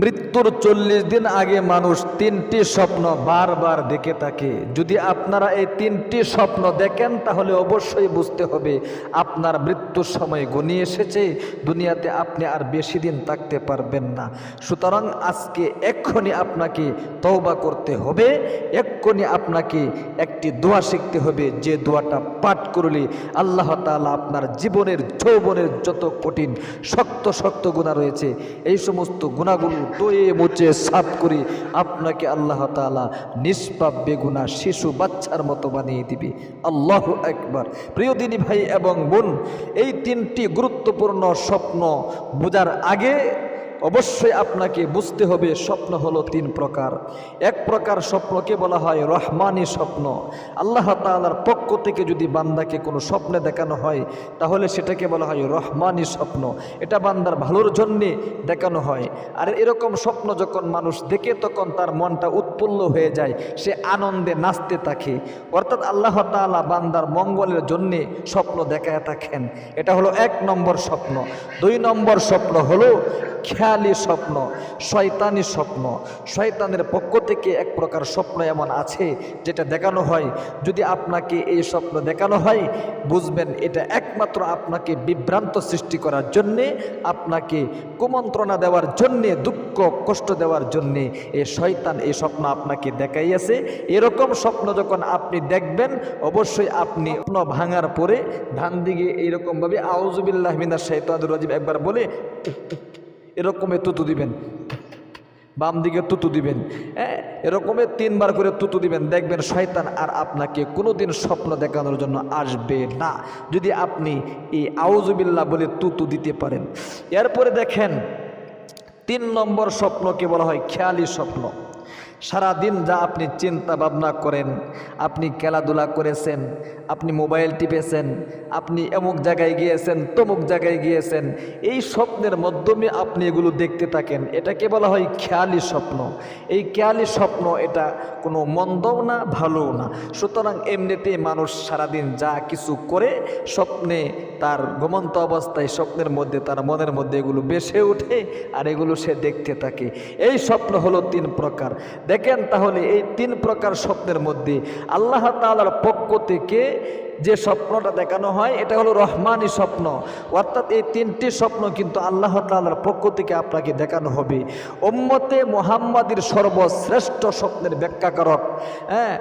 মৃত্যুর চল্লিশ দিন আগে মানুষ তিনটি স্বপ্ন বারবার দেখে থাকে। যদি আপনারা এই তিনটি স্বপ্ন দেখেন, তাহলে অবশ্যই বুঝতে হবে আপনার মৃত্যুর সময় গনিয়ে এসেছে, দুনিয়াতে আপনি আর বেশি দিন থাকতে পারবেন না। সুতরাং আজকে এক্ষণি আপনাকে তওবা করতে হবে এক্ষণি আপনাকে একটি দোয়া শিখতে হবে, যে দোয়াটা পাঠ করলে আল্লাহ তাআলা আপনার জীবনের যৌবনের যত কঠিন, শক্ত শক্ত গুণা রয়েছে, এই সমস্ত গুণাগুলো দয়ে মুচে সাফ করে, আপনাকে আল্লাহ তালা নিষ্পাপ বেগুনা শিশু বাচ্চার মতো বানিয়ে দিবে। আল্লাহ একবার প্রিয় দিনী ভাই এবং বোন, এই তিনটি গুরুত্বপূর্ণ স্বপ্ন বোঝার আগে অবশ্যই আপনাকে বুঝতে হবে, স্বপ্ন হলো তিন প্রকার। এক প্রকার স্বপ্নকে বলা হয় রহমানি স্বপ্ন। আল্লাহ তাআলার পক্ষ থেকে যদি বান্দাকে কোনো স্বপ্নে দেখানো হয়, তাহলে সেটাকে বলা হয় রহমানি স্বপ্ন। এটা বান্দার ভালোর জন্যে দেখানো হয়। আর এরকম স্বপ্ন যখন মানুষ দেখে, তখন তার মনটা উৎফুল্ল হয়ে যায়, সে আনন্দে নাচতে থাকে। অর্থাৎ আল্লাহ তাআলা বান্দার মঙ্গলের জন্যে স্বপ্ন দেখায় থাকেন। এটা হলো এক নম্বর স্বপ্ন। দুই নম্বর স্বপ্ন হলো খেয়ালি স্বপ্ন শয়তানি স্বপ্ন। শয়তানের পক্ষ থেকে এক প্রকার স্বপ্ন এমন আছে যেটা দেখানো হয়। যদি আপনাকে এই স্বপ্ন দেখানো হয়, বুঝবেন এটা একমাত্র আপনাকে বিভ্রান্ত সৃষ্টি করার জন্যে, আপনাকে কুমন্ত্রণা দেওয়ার জন্যে, দুঃখ, কষ্ট দেওয়ার জন্যে এই শয়তান এই স্বপ্ন আপনাকে দেখাইয়াছে। এরকম স্বপ্ন যখন আপনি দেখবেন, অবশ্যই আপনি ভাঙার পরে ধান দিকে এইরকমভাবে আউজুবিল্লাহ মিনার শৈতানুর রাজিব একবার বলে এরকমে তুতু দিবেন। বাম দিকে তুতু দিবেন। হ্যাঁ এরকমে তিনবার করে তুতু দিবেন। দেখবেন শয়তান আর আপনাকে কোনো দিন স্বপ্ন দেখানোর জন্য আসবে না। যদি আপনি এই আউজুবিল্লাহ বলে তুতু দিতে পারেন। এরপরে দেখেন, তিন নম্বর স্বপ্নকে বলা হয় খেয়ালি স্বপ্ন। সারাদিন যা আপনি চিন্তা ভাবনা করেন, আপনি খেলাধুলা করেছেন, আপনি মোবাইল টিপেছেন, আপনি অমুক জায়গায় গিয়েছেন, তমুক জায়গায় গিয়েছেন, এই স্বপ্নের মাধ্যমে আপনি এগুলো দেখতে থাকেন। এটাকে বলা হয় খেয়ালি স্বপ্ন। এই খেয়ালি স্বপ্ন এটা কোনো মন্দও না, ভালোও না। সুতরাং এমনিতে মানুষ সারাদিন যা কিছু করে, স্বপ্নে তার ঘুমন্ত অবস্থায়, স্বপ্নের মধ্যে, তার মনের মধ্যে এগুলো বেসে ওঠে আর এগুলো সে দেখতে থাকে। এই স্বপ্ন হলো তিন প্রকার। দেখেন তাহলে এই তিন প্রকার স্বপ্নের মধ্যে আল্লাহ তালার পক্ষ থেকে যে স্বপ্নটা দেখানো হয়, এটা হলো রহমানি স্বপ্ন। অর্থাৎ এই তিনটি স্বপ্ন কিন্তু আল্লাহ তালার পক্ষ থেকে আপনাকে দেখানো হবে। ওম্মতে মোহাম্মদীর সর্বশ্রেষ্ঠ স্বপ্নের ব্যাখ্যা করক হ্যাঁ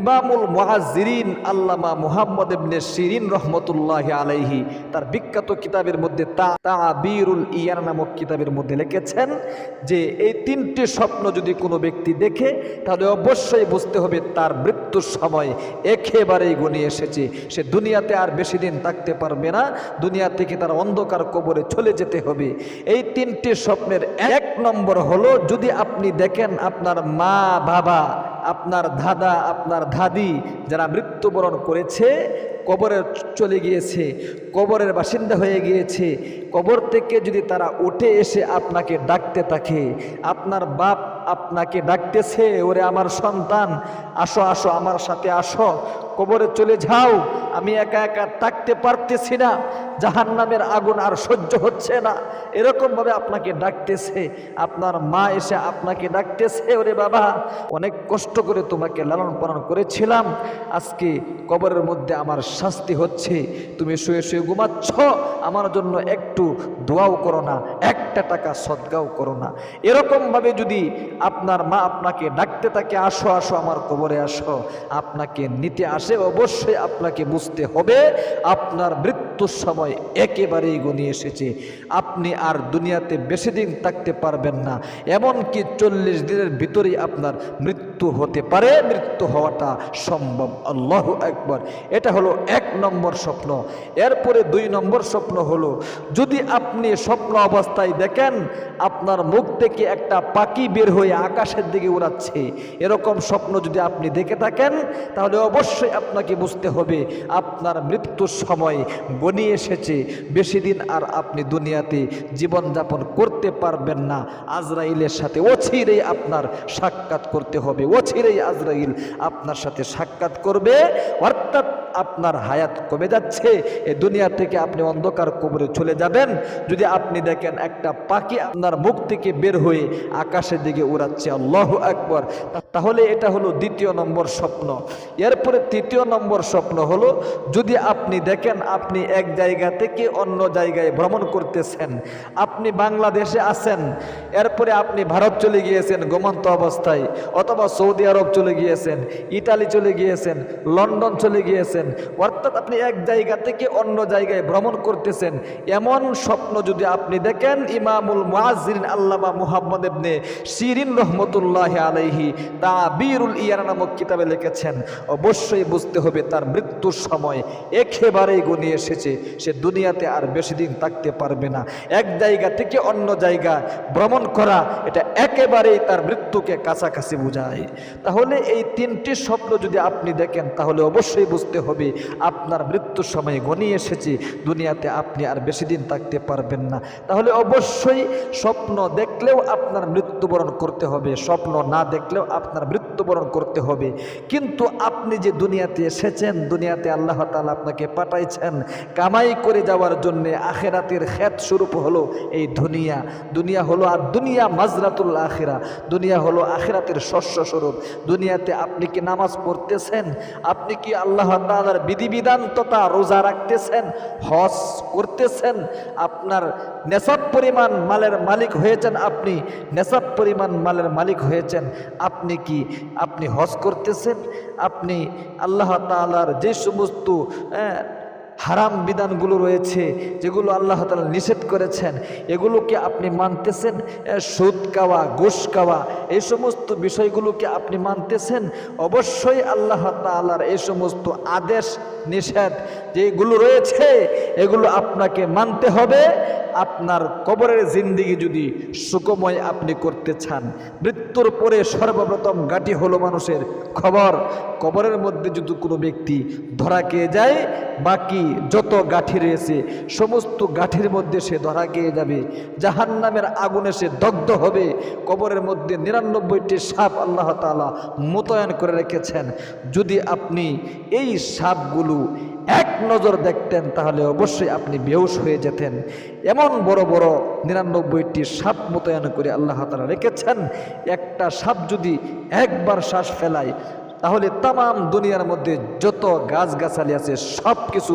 ইমামুল মুহাজিরিন আল্লামা মুহাম্মদ ইবনে শিরিন রহমতুল্লাহ আলাইহি তার বিখ্যাত কিতাবের মধ্যে তা তাবিরুল ইয়ার নামক কিতাবের মধ্যে লিখেছেন যে এই তিনটি স্বপ্ন যদি কোনো ব্যক্তি দেখে, তাহলে অবশ্যই বুঝতে হবে তার মৃত্যুর সময় একেবারেই গনিয়ে এসেছে। সে দুনিয়াতে আর বেশি দিন থাকতে পারবে না, দুনিয়া থেকে তার অন্ধকার কবরে চলে যেতে হবে। এই তিনটি স্বপ্নের এক নম্বর হলো, যদি আপনি দেখেন আপনার মা বাবা আপনার দাদা আপনার দাদি যারা মৃত্যুবরণ করেছে, কবরে চলে গিয়েছে, কবরের বাসিন্দা হয়ে গিয়েছে, কবর থেকে যদি তারা উঠে এসে আপনাকে ডাকতে থাকে, আপনার বাপ আপনাকে ডাকতেছে, ওরে আমার সন্তান, আসো আসো, আমার সাথে আসো। কবরে চলে যাও। আমি একা একা থাকতে পারতেছি না। জাহান নামের আগুন আর সহ্য হচ্ছে না। এরকমভাবে আপনাকে ডাকতেছে। আপনার মা এসে আপনাকে ডাকতেছে, ওরে বাবা, অনেক কষ্ট করে তোমাকে লালন পালন করেছিলাম। আজকে কবরের মধ্যে আমার শাস্তি হচ্ছে। তুমি শুয়ে শুয়ে ঘুমাচ্ছ। আমার জন্য একটু দোয়াও করো না, একটা টাকা সদ্গাও করো না। এরকমভাবে যদি আপনার মা আপনাকে ডাকতে থাকে, আসো আসো আমার কবরে, আসো। আপনাকে নিতে আসে অবশ্যই আপনাকে বুঝতে হবে, আপনার মৃত্যুর সময় একেবারেই গনিয়ে এসেছে। আপনি আর দুনিয়াতে বেশি দিন থাকতে পারবেন না, এমনকি চল্লিশ দিনের ভিতরেই আপনার মৃত্যু হতে পারে। মৃত্যু হওয়াটা সম্ভব। আল্লাহ একবার এটা হলো এক নম্বর স্বপ্ন। এরপরে দুই নম্বর স্বপ্ন হলো, যদি আপনি স্বপ্ন অবস্থায় দেখেন, আপনার মুখ থেকে একটা পাখি বের হয়ে আকাশের দিকে উড়াচ্ছে। এরকম স্বপ্ন যদি আপনি দেখে থাকেন, তাহলে অবশ্যই আপনাকে বুঝতে হবে, আপনার মৃত্যুর সময় গনিয়ে এসেছে, বেশি দিন আর আপনি দুনিয়াতে জীবনযাপন করতে পারবেন না। আজরাইলের সাথে অচিরেই আপনার সাক্ষাৎ করতে হবে। অচিরেই আজরাইল আপনার সাথে সাক্ষাৎ করবে। অর্থাৎ আপনার হায়াত কমে যাচ্ছে। এই দুনিয়া থেকে আপনি অন্ধকার কবরে চলে যাবেন। যদি আপনি দেখেন একটা পাখি আপনার মুখ থেকে বের হয়ে আকাশের দিকে উড়াচ্ছে, আল্লাহ একবার তাহলে এটা হলো দ্বিতীয় নম্বর স্বপ্ন। এরপরে তৃতীয় নম্বর স্বপ্ন হলো, যদি আপনি দেখেন আপনি এক জায়গা থেকে অন্য জায়গায় ভ্রমণ করতেছেন, আপনি বাংলাদেশে আছেন। এরপরে আপনি ভারত চলে গিয়েছেন ঘুমন্ত অবস্থায়, অথবা সৌদি আরব চলে গিয়েছেন ইটালি চলে গিয়েছেন, লন্ডন চলে গিয়েছেন। অর্থাৎ আপনি এক জায়গা থেকে অন্য জায়গায় ভ্রমণ করতেছেন। এমন স্বপ্ন যদি আপনি দেখেন, ইমামুল মুআজ্জিরিন আল্লামা মুহাম্মদ ইবনে শিরিন রহমতুল্লাহ আলাইহি তা বীরুল ইয়ানা নামক কিতাবে লিখেছেন, অবশ্যই বুঝতে হবে তার মৃত্যুর সময় একেবারেই গনিয়ে এসেছে। সে দুনিয়াতে আর বেশি দিন থাকতে পারবে না। এক জায়গা থেকে অন্য জায়গা ভ্রমণ করা, এটা একেবারেই তার মৃত্যুকে কাছাকাছি বোঝায়। তাহলে এই তিনটি স্বপ্ন যদি আপনি দেখেন, তাহলে অবশ্যই বুঝতে হবে, আপনার মৃত্যুর সময় গনিয়ে এসেছে, দুনিয়াতে আপনি আর বেশি দিন থাকতে পারবেন না। তাহলে অবশ্যই স্বপ্ন দেখলেও আপনার মৃত্যুবরণ করতে হবে, স্বপ্ন না দেখলেও আপনার মৃত্যুবরণ করতে হবে। কিন্তু আপনি যে দুনিয়াতে এসেছেন, দুনিয়াতে আল্লাহ তালা আপনাকে পাঠাইছেন, কামাই করে যাওয়ার জন্য আখেরাতের খেত স্বরূপ হলো এই দুনিয়া। দুনিয়া হলো আর দুনিয়া মাজরাতুল আখিরা। দুনিয়া হলো আখিরাতের শস্য স্বরূপ। দুনিয়াতে আপনি কি নামাজ পড়তেছেন? আপনি কি আল্লাহ তালার বিধিবিধান তথা রোজা রাখতেছেন? হজ করতেছেন? আপনার নেশাব পরিমাণ মালের মালিক হয়েছেন আপনি? নেশাব পরিমাণ মালের মালিক হয়েছেন আপনি কি? আপনি হজ করতেছেন? আপনি আল্লাহ তালার যে সমস্ত হ্যাঁ, হারাম বিধানগুলো রয়েছে, যেগুলো আল্লাহ তালা নিষেধ করেছেন, এগুলোকে আপনি মানতেছেন সুদ কাওয়া ঘুষ খাওয়া এই সমস্ত বিষয়গুলোকে আপনি মানতেছেন, অবশ্যই আল্লাহ তালার এই সমস্ত আদেশ, নিষেধ যেগুলো রয়েছে, এগুলো আপনাকে মানতে হবে। আপনার কবরের জিন্দিগি যদি সুখময় আপনি করতে চান, মৃত্যুর পরে সর্বপ্রথম গাটি হলো মানুষের খবর। কবরের মধ্যে যদি কোনো ব্যক্তি ধরা খেয়ে যায়, বাকি যত গাঠি রয়েছে, সমস্ত গাঠির মধ্যে সে ধরা খেয়ে যাবে। জাহান নামের আগুনে সে দগ্ধ হবে। কবরের মধ্যে নিরানব্বইটি সাপ আল্লাহ তালা মোতায়েন করে রেখেছেন। যদি আপনি এই সাপগুলো এক নজর দেখতেন, তাহলে অবশ্যই আপনি বেহুশ হয়ে যেতেন। এমন বড় বড় নিরানব্বইটি সাপ মোতায়েন করে আল্লাহ তালা রেখেছেন। একটা সাপ যদি একবার শ্বাস ফেলায় তাহলে তাম দুনিয়ার মধ্যে যত গাছগাছালি আছে সব কিছু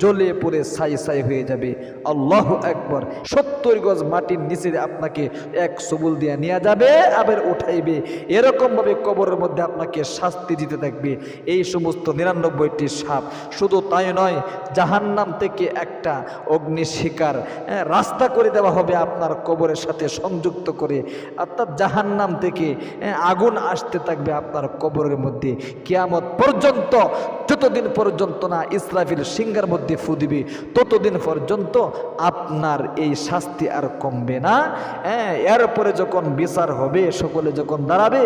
জ্বলে পড়ে ছাই ছাই হয়ে যাবে। আল্লাহ একবার সত্তর গজ মাটির নিচে আপনাকে এক সবুল দিয়ে নিয়ে যাবে আবার উঠাইবে। এরকমভাবে কবরের মধ্যে আপনাকে শাস্তি দিতে থাকবে। এই সমস্ত নিরানব্বইটি সাপ। শুধু তাই নয় জাহান্নাম থেকে একটা অগ্নি শিকার হ্যাঁ, রাস্তা করে দেওয়া হবে আপনার কবরের সাথে সংযুক্ত করে। অর্থাৎ জাহান্নাম থেকে হ্যাঁ, আগুন আসতে থাকবে আপনার কবরের মধ্যে। কিয়ামত পর্যন্ত, যতদিন পর্যন্ত না ইসরাফিল সিংহার মধ্যে ফু দিবে, ততদিন পর্যন্ত আপনার এই শাস্তি আর কমবে না। হ্যাঁ এরপরে যখন বিচার হবে, সকলে যখন দাঁড়াবে,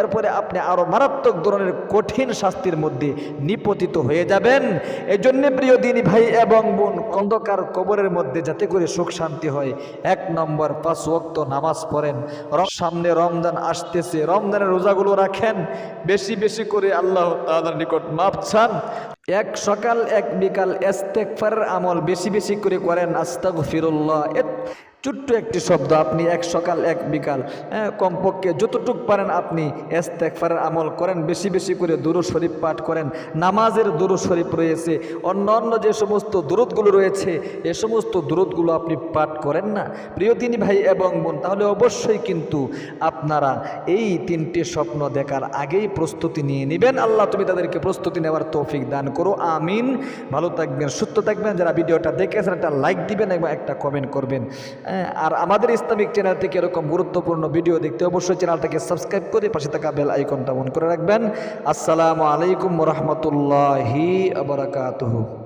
এরপরে আপনি আরও মারাত্মক ধরনের কঠিন শাস্তির মধ্যে নিপতিত হয়ে যাবেন। এই জন্য প্রিয় দিনী ভাই এবং বোন, অন্ধকার কবরের মধ্যে যাতে করে সুখ শান্তি হয়, এক নম্বর পাঁচ ওয়াক্ত নামাজ পড়েন। সামনে রমজান আসতেছে, রমজানের রোজাগুলো রাখেন, বেশি বেশি করে আল্লাহ তাদের নিকট মাপ চান। এক সকাল, এক বিকাল এস্তেকফারের আমল বেশি বেশি করে করেন, আস্তাগফিরুল্লাহ। এ ছোট্ট একটি শব্দ আপনি এক সকাল, এক বিকাল হ্যাঁ কমপক্ষে যতটুক পারেন আপনি এস্তেকফারের আমল করেন, বেশি বেশি করে দুরু শরীফ পাঠ করেন। নামাজের দুরু শরীফ রয়েছে, অন্য অন্য যে সমস্ত দূরতগুলো রয়েছে, এ সমস্ত দূরতগুলো আপনি পাঠ করেন না। প্রিয় তিনি ভাই এবং বোন, তাহলে অবশ্যই কিন্তু আপনারা এই তিনটি স্বপ্ন দেখার আগেই প্রস্তুতি নিয়ে নেবেন। আল্লাহ তুমি তাদেরকে প্রস্তুতি নেওয়ার তৌফিক দান করো, আমিন। ভালো থাকবেন, সুস্থ থাকবেন। যারা ভিডিওটা দেখেছেন, একটা লাইক দিবেন এবং একটা কমেন্ট করবেন। আর আমাদের ইসলামিক চ্যানেল থেকে এরকম গুরুত্বপূর্ণ ভিডিও দেখতে অবশ্যই চ্যানেলটাকে সাবস্ক্রাইব করে পাশে থাকা বেল আইকনটা অন করে রাখবেন। আসসালামু আলাইকুম রহমতুল্লাহি আবরাকাতুহু